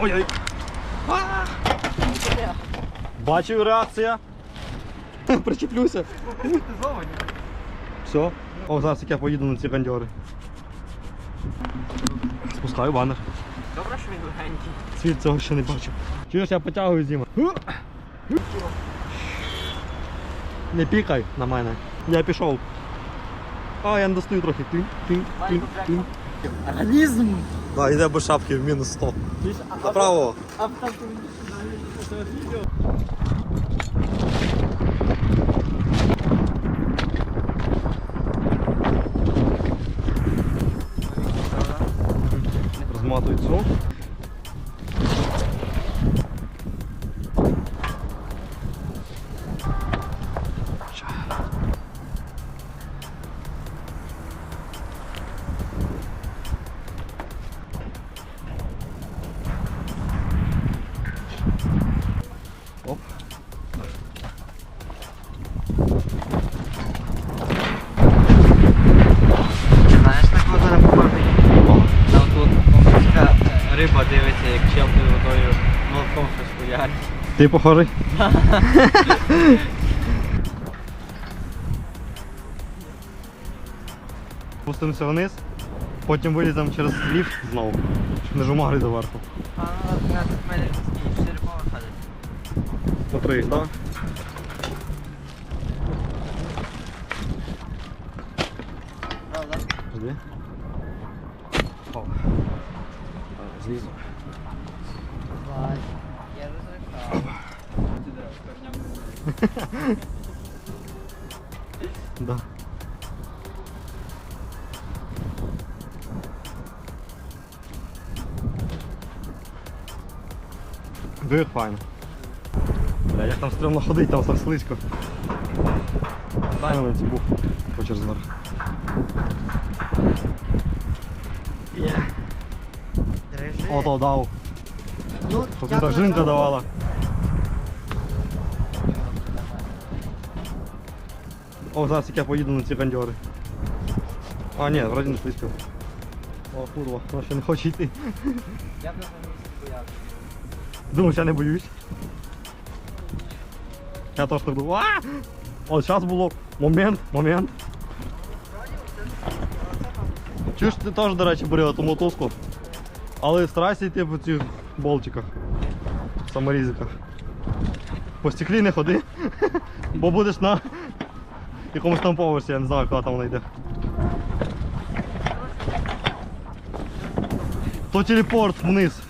Ой-ой. Бачив реакція. Причеплюся. Все. О, зараз як я поїду на ці гандьори. Спускаю банер. Добре, що він легенький. Світ цього ще не бачив. Чуєш, я потягую Зіма. Не пікай на мене. Я пішов. А, я не достаю трохи. Тин, тин, тин, тин. Організм! Да, йде без шапки в мінус 100. Направо. А там щось. Ти похожий? Спустимося вниз, потім виліземо через ліфт знову, щоб не жумагли доверху. А, 12 метрів скільки? 4 поверха десь. По три, так? Жди. О. Злізу. Я розрикав. Да. Диви файно. Бля, як там стрімно ходить, там так слизько. Дай мене цю бух. Хочеш. Є. Ото дав. Ну, жінка дав. давала. О, зараз як я поїду на ці гандьори. А, ні, вроді не слизько. О, курва, вона ще не хоче йти. Я б на боявся. Думаєш, я не боюсь. Я теж так думав. А! От зараз було момент, момент. Чуєш, ти теж, до речі, бери ту мотузку. Але старайся йти по цих болтиках. Саморізиках. По стеклі не ходи, бо будеш на якомусь там поверсі, я не знаю, куди там вона йде. То телепорт вниз.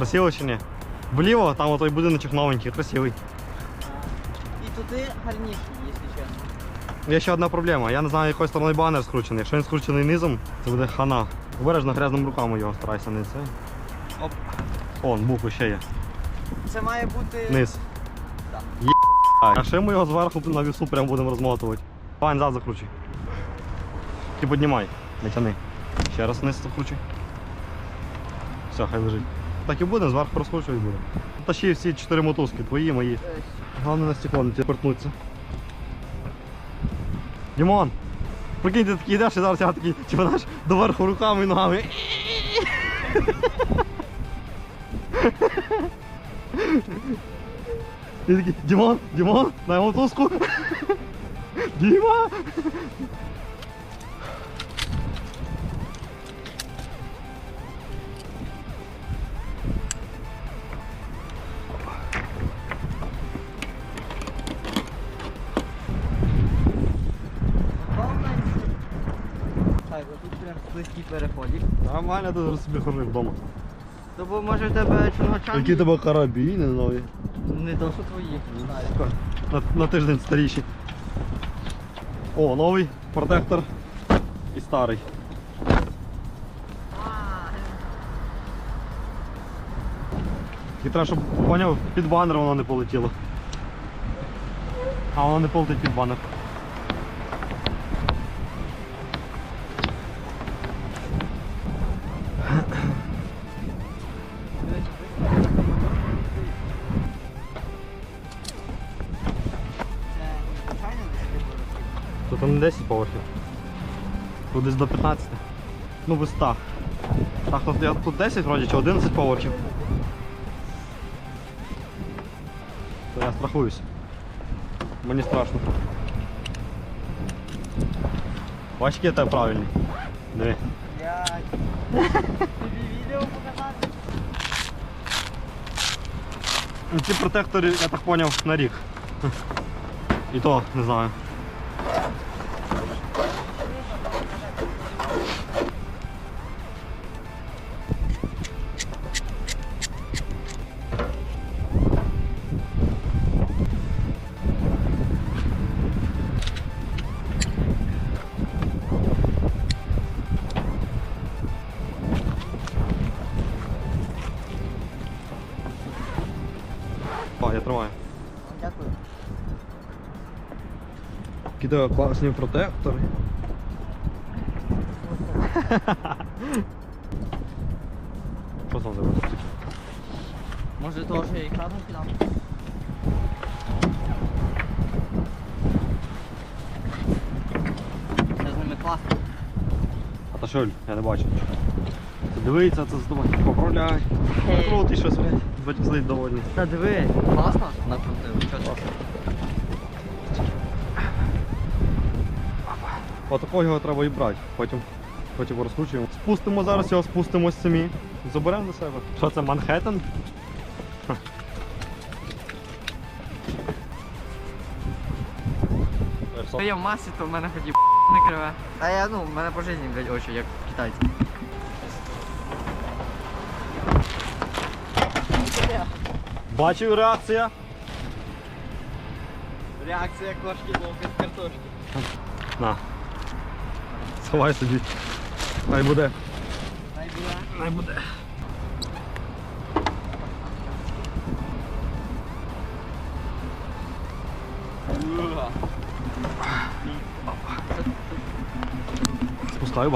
Красиво чи ні? Вліво, там отой будиночок новенький, красивий. І туди гарніший, якщо чесно. Є ще одна проблема. Я не знаю, якою стороною банер скручений. Якщо він скручений низом, це буде хана. Обережно грязними руками його старайся не це. Оп. Он, букви ще є. Це має бути... Низ. Так. Є. А ще ми його зверху на вісу прямо будемо розмотувати. Давай назад закручуй. Ти піднімай, не тяни. Ще раз вниз закручуй. Все, хай лежить. Так і буде, зверху розкручувати буде. Тащи всі чотири мотузки, твої, мої. Е, Головне на стекло не тепертнуться. Дімон! Прикинь, ти такий йдеш і зараз я такий, типу, знаєш, доверху руками і ногами. І такий, Дімон, Дімон, дай мотузку. Діма! Так, отут прям слизький переходик. Нормально зараз собі хожи вдома. То бо може в тебе чунгачан? Які тебе карабіни нові. Не то, що твої. знаю. На, на тиждень старіші. О, новий протектор і старий. І треба, щоб поняв, під банер воно не полетіло. А воно не полетить під банер. Тут не 10 поверхів. Тут десь до 15. Ну 100. Так, тут, я, тут 10 вроді чи 11 поверхів. То я страхуюсь. Мені страшно. Бачиш, який тебе правильний. Диви. Тобі відео показати? Ці протектори, я так поняв, на рік. І то, не знаю. Кидаю класні протектори. Що там зробити? Може того, що я їх разом кидав? Це з ними класно. А та що, я не бачу нічого. Це дивиться, це здавай, поправляй. Крутий щось, блядь. Потім сидить довольний. Та диви, класно накрутив, що ти? Отакого його треба і брати. Потім, потім розкручуємо. Спустимо зараз його, спустимось самі. Заберемо до себе. Що це Манхеттен? То я в масі, то в мене ході не криве. А я, ну, в мене по житті, блядь, очі, як китайці. Бачив реакція. Реакція кошки ловки з картошки. На. Сховай собі. Хай буде. Найбільше. Хай буде. Спускаю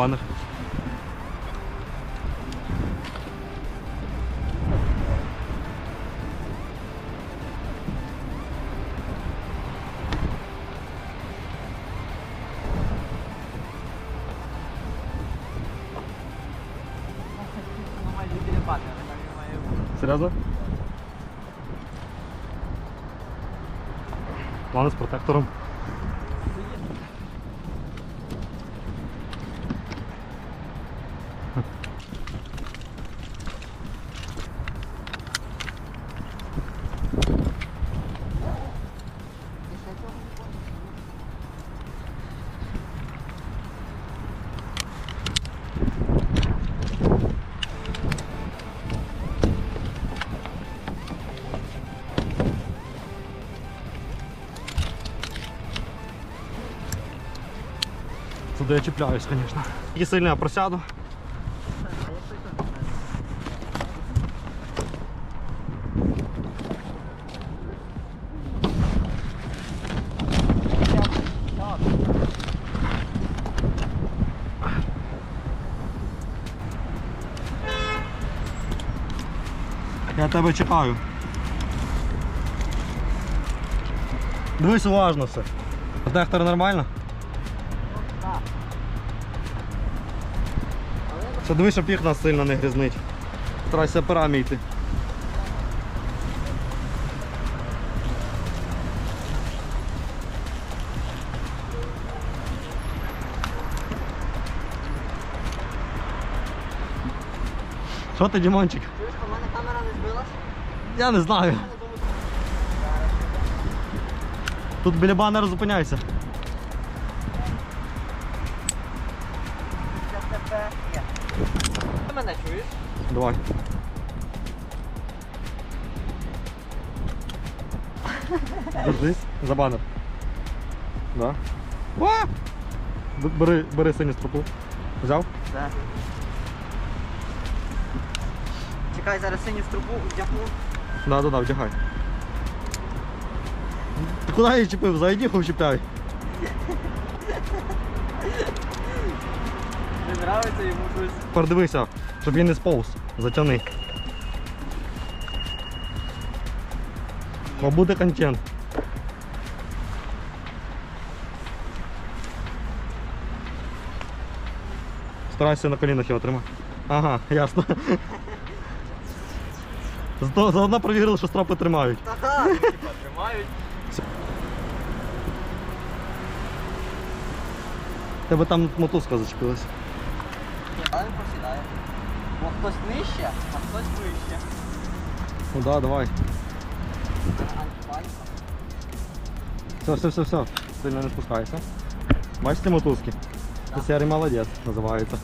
бути. Серйозно? Плани протектором. Туди я чіпляюсь, звісно. І сильно я просяду. Я тебе чекаю. Дивись уважно все. Дехтор нормально? Це дивись, щоб їх нас сильно не грізнить. Старайся перами йти. Що ти, Дімончик? Чуєш, у мене камера не збилась? Я не знаю. Тут біля банера зупиняйся. Давай. Держись за банер. Да. О! Бери, бери синю стропу. Взяв? Так. Чекай, зараз синю струбу вдягну. Да, да, да, вдягай. Ти куди її чіпив? За айдіху чіпляй. Не нравиться йому щось. Передивися, щоб він не сповз. Затяни. Бо буде контент. Старайся на колінах його тримати. Ага, ясно. Заодно перевірили, що стропи тримають. Ага, тримають. Тебе там мотузка зачепилась. Ні, просідає. Бо хтось нижче, а хтось вище. Ну да, давай. Все, все, все, все. Сильно не спускайся. Бачите мотузки? Ти серий молодець називається.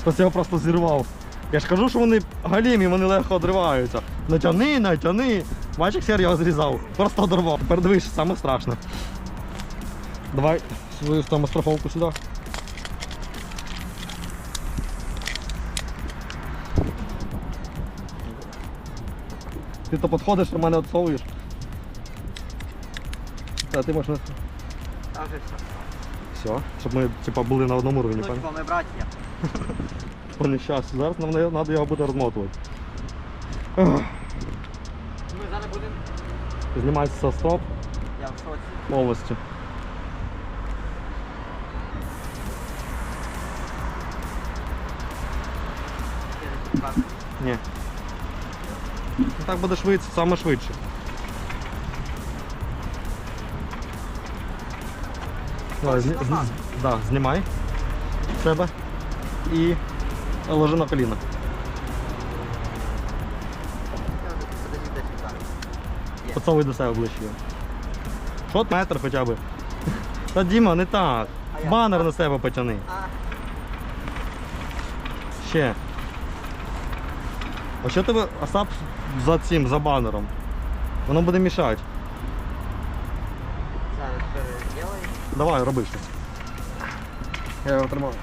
Хтось його просто зірвав. Я ж кажу, що вони галімі, вони легко одриваються. Натяни, натяни. Бачиш, як сер його зрізав. Просто одорвав. Тепер дивись, саме страшне. Давай свою самостраховку сюди. Ти то підходиш, а мене відсовуєш. Та ти можеш. А вже все. Все, щоб ми типа, були на одному рівні. Ну, пам'ятаєш? типа, ми браття. По нещастю. Зараз нам не- треба його буде розмотувати. Ми зараз будемо. Знімається стоп Я в шоці. повністю. Я не. Ні. Так буде швидше, саме швидше. Давай, зні... Точно так? з- да, знімай себе і ложи на коліна. Поцовуй до себе ближче. його. Шот метр хоча б. Та Діма, не так. А як? Банер на себе потяни. А, Ще. А що тебе Асап за цим, за банером? Воно буде мішати. зараз переділаю. Давай, роби щось. Я його тримаю.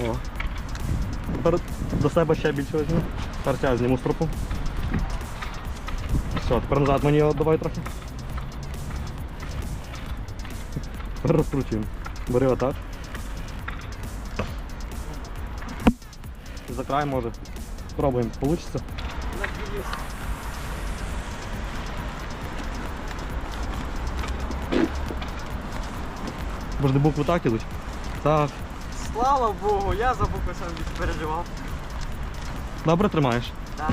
О. Тепер до себе ще більше візьму. Тепер зніму стропу. Все, тепер назад мені його давай трохи. Розкручуємо. Бери отак. Край може. Спробуємо, получиться. Може букви так ідуть? Так. Слава Богу, я за букви сам переживав. Добре тримаєш. Так.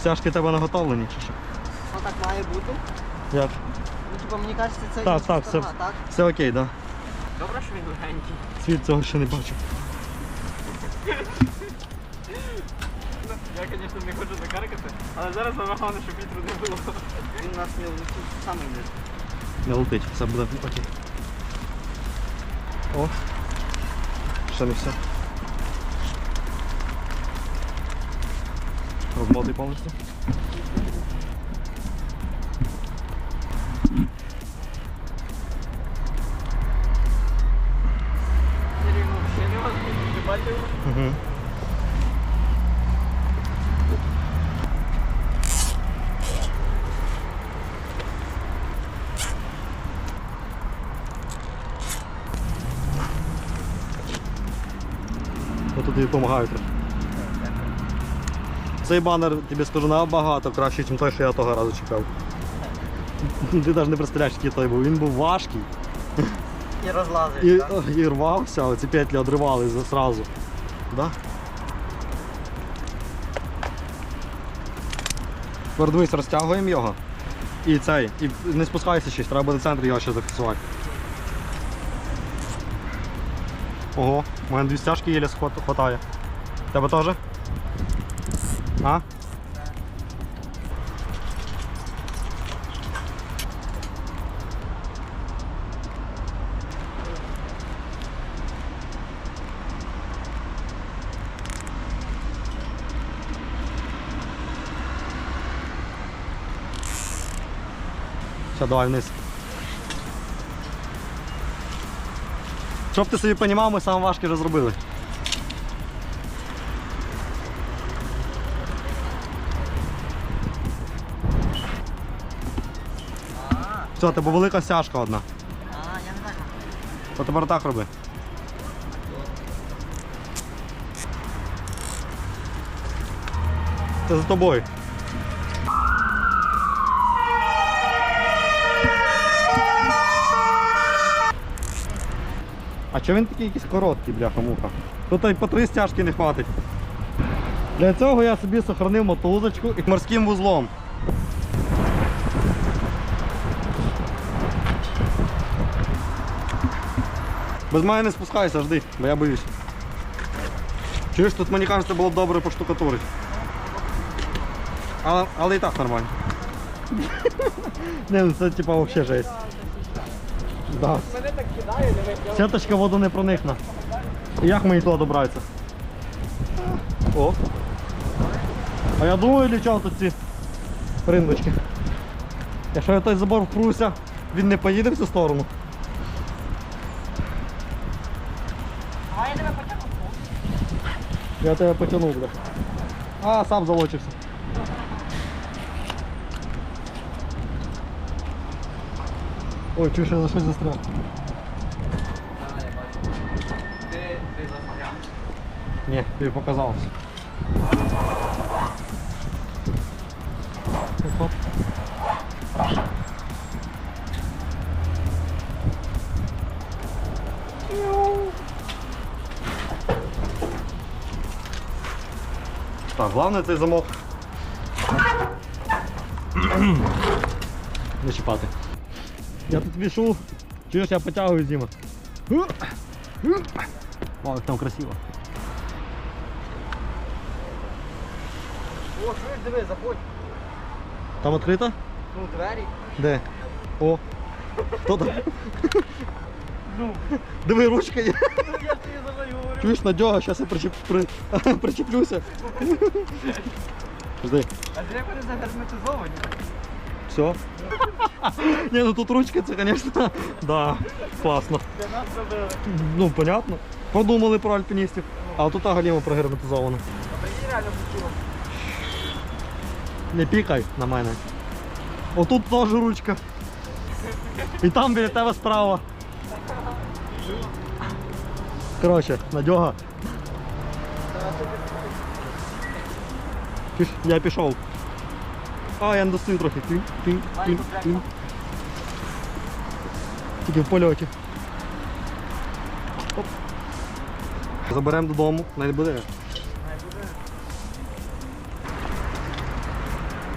Стяжки тебе наготовлені чи що? Ну так має бути. Як? Ну, типа, мені кажеться, це Так, так, все, сторона, так? все окей, так. Да. Добре, що він легенький. Світ цього ще не бачив. Я, звісно, не хочу закаркати, але зараз головне, щоб вітру не було. Він нас не влетить самий низ. Не летить, все буде окей. О. Ще не все. Розмотуй повністю. Угу. Тут тобі допомагаю трохи. Цей банер, тобі скажу, набагато краще, ніж той, що я того разу чекав. Ти навіть не представляєш, який той був. Він був важкий І розлазить, і, так? і рвався, оці петлі одривали зразу. Да? Тепер дивись, розтягуємо його. І цей. І не спускайся щось, треба буде в центрі його ще зафіксувати. Ого, у мене дві стяжки єлі хватає. Тебе теж? Давай вниз. Щоб ти собі розумів, ми саме важке вже зробили. Все, тебе велика стяжка одна. а, я не знаю. То тепер так роби. Це за тобою. Чого він такий якийсь короткий, бляха-муха? Тут і по три стяжки не хватить. Для цього я собі сохранив мотузочку і морським вузлом. Без мене не спускайся, жди, бо я боюсь. Чуєш, тут мені кажеться було б добре поштукатурити. Але, але і так нормально. Не, ну це типа взагалі жесть. Да. Мене так кидає, диви. Сеточка воду не проникне. І Як мені туди добратися? О. А я думаю, для чого тут ці риндочки. Якщо я той забор впруся, він не поїде в цю сторону. А я тебе потягну. Я тебе потягнув, бля. А, сам залочився. Ой, чуєш, я за щось застряг. Да, я бачу. Ти, ти застряг. Ні, тобі показалось. Оп. Так, головне цей замок. Не чіпати. Я тут вішу. Чуєш, я потягую Зіма. О, як там красиво. О, чуєш, диви, заходь. Там відкрито? Ну, двері. Де? О. Хто там? Ну, Диви, ручка є. ну я тобі завалю говорю. Чуєш, Надьога, зараз я причіп... при... причеплюся. Жди. А вони загерметизовані. Все. Ні, ну тут ручка, це, звісно, да, класно. Ну, понятно. Подумали про альпіністів. А тут галімо прогерметизовано. А прикинь, реально хотіло. Не пікай на мене. Отут теж ручка. І там біля тебе справа. Коротше, Надьога. Я пішов. А, я не достаю трохи. Тин, тин, тин, тин. Тільки в польоті. Оп. Заберемо додому, не буде.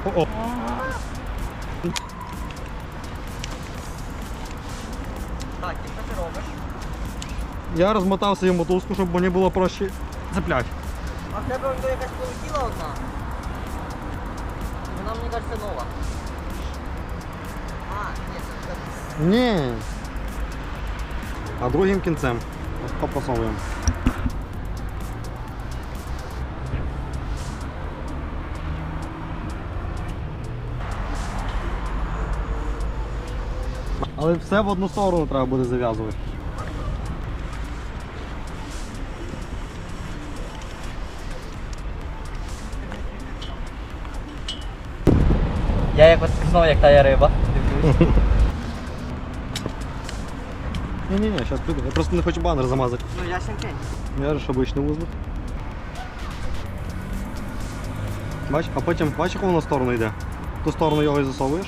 О-о. Так, і що ти робиш? Я розмотав свою мотузку, щоб мені було проще цепляти. А в тебе вже якась полетіла одна? Вона, мені кажеться, нова. А, ні, це це- Ні. А другим кінцем. Попасовуємо. Але все в одну сторону треба буде зав'язувати. Я якось знову як тая риба. Дивлюсь. Ні-ні-ні, зараз піду. Я просто не хочу банер замазати. Ну я сінкень. Я ж обичний вузлик. Бач, а потім бач, яку воно в сторону йде. В ту сторону його і засовуєш.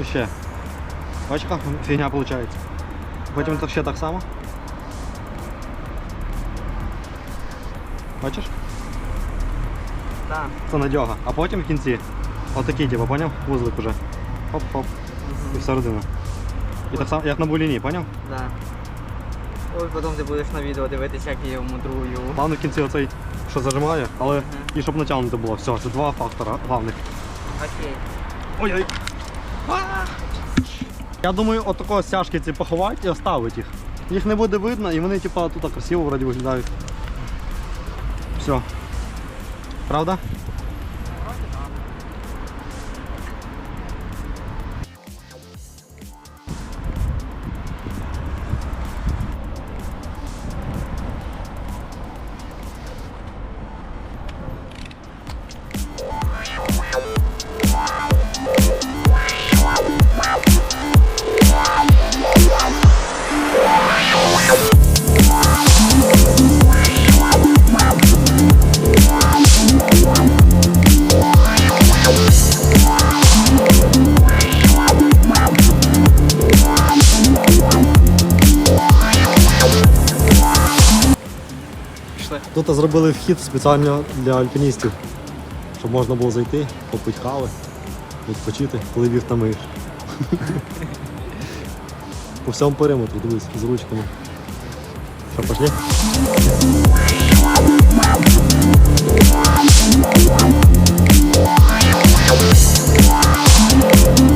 І ще. Бач, яка фігня виходить. Потім так ще так само. Бачиш? Так. Це надьога. А потім в кінці. Отакий, типу, поняв? Вузлик уже. Хоп-хоп. І всередину. І так само, як на буліні, поняв? Да. Ой, потім ти будеш на відео дивитися, як я його мудрую. Головне в кінці оцей, що зажимає, але Мгм. і щоб натягнути було. Все, це два фактора головних. Окей. Ой-ой. Я думаю, от такого стяжки ці поховати і оставити їх. Їх не буде видно і вони типа тут красиво вроді виглядають. Все. fralda? Тут зробили вхід спеціально для альпіністів, щоб можна було зайти, попити кави, відпочити, коли вів та миєш. По всьому периметру, дивись, з ручками. Що, пошли? Thank you.